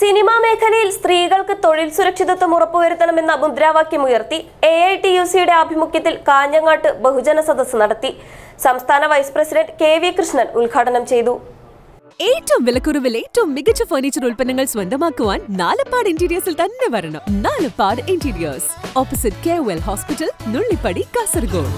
Cinema മേഖലയിൽ സ്ത്രീകൾക്ക് തൊഴിൽ സുരക്ഷിതത്വം ഉറപ്പുവരുത്തണമെന്ന മുദ്രാവാക്യമുയർത്തി എ ഐ ടി യു സിയുടെ ആഭിമുഖ്യത്തിൽ കാഞ്ഞങ്ങാട്ട് ബഹുജന സദസ്സ് നടത്തി. സംസ്ഥാന vice president K V Krishnan ഉദ്ഘാടനം ചെയ്തു. ഏറ്റവും വിലക്കുറവിൽ ഏറ്റവും മികച്ച ഫർണിച്ചർ ഉൽപ്പന്നങ്ങൾ സ്വന്തമാക്കുവാൻ നാലപ്പാട് ഇന്റീരിയേഴ്സിൽ തന്നെ വരണം. Nalappad interiors opposite K hospital Nullippady Kasaragod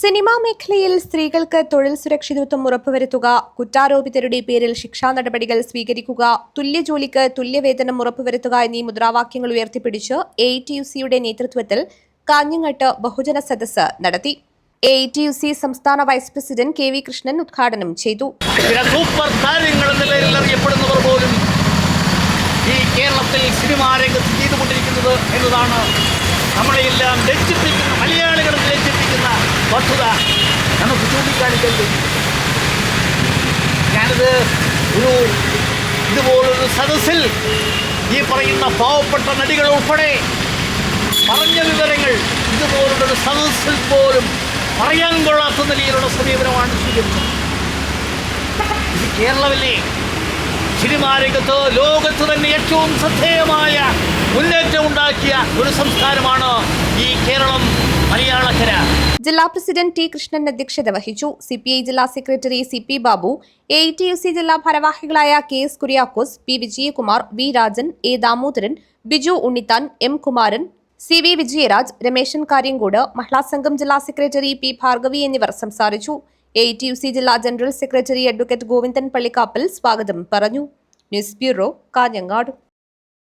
cinema മേഖലയിൽ സ്ത്രീകൾക്ക് തൊഴിൽ സുരക്ഷിതത്വം ഉറപ്പുവരുത്തുക കുറ്റാരോപിതരുടെ പേരിൽ ശിക്ഷാ നടപടികൾ സ്വീകരിക്കുക തുല്യ ജോലിക്ക് തുല്യവേതനം ഉറപ്പുവരുത്തുക എന്നീ മുദ്രാവാക്യങ്ങൾ ഉയർത്തിപ്പിടിച്ച് എ ടി യു സിയുടെ നേതൃത്വത്തിൽ കാഞ്ഞങ്ങാട്ട് ബഹുജന സദസ്സ് നടത്തി. എ ടി യു സി സംസ്ഥാന vice president K V Krishnan ഉദ്ഘാടനം ചെയ്തു. സൂപ്പർ അറിയപ്പെടുന്നവർ പോലും ഈ കേരളത്തിൽ ലജ്ജിപ്പിക്കുന്ന വസ്തുത നമുക്ക് ചൂണ്ടിക്കാണിക്കാൻ കഴിയും ഞാനിത് ഒരു ഇതുപോലൊരു സദസ്സിൽ ഈ പറയുന്ന പാവപ്പെട്ട നടികൾ ഉൾപ്പെടെ പറഞ്ഞ വിവരങ്ങൾ ഇതുപോലുള്ളൊരു സദസ്സിൽ പോലും പറയാൻ കൊള്ളാത്ത നിലയിലുള്ള സമീപനമാണ് സ്വീകരിച്ചത്. ഇത് കേരളമല്ലേ സിനിമാ രംഗത്ത് ലോകത്ത് തന്നെ ഏറ്റവും ശ്രദ്ധേയമായ മുന്നേറ്റം ഉണ്ടാക്കിയ ഒരു മലയാളക്കര ജില്ലാ പ്രസിഡന്റ് ടി കൃഷ്ണൻ അധ്യക്ഷത വഹിച്ചു. സി പി ഐ ജില്ലാ secretary C P Babu A T U C ജില്ലാ ഭാരവാഹികളായ K S Kuriakose P Vijayakumar V Rajan A Damodaran Biju Unnithan M Kumaran C V Vijayaraj Rameshan Karyankode മഹിളാ സംഘം ജില്ലാ secretary P Bhargavi എന്നിവർ സംസാരിച്ചു. A T U C ജില്ലാ general secretary advocate Govindan Pallikkappal സ്വാഗതം പറഞ്ഞു. News bureau Kanhangad.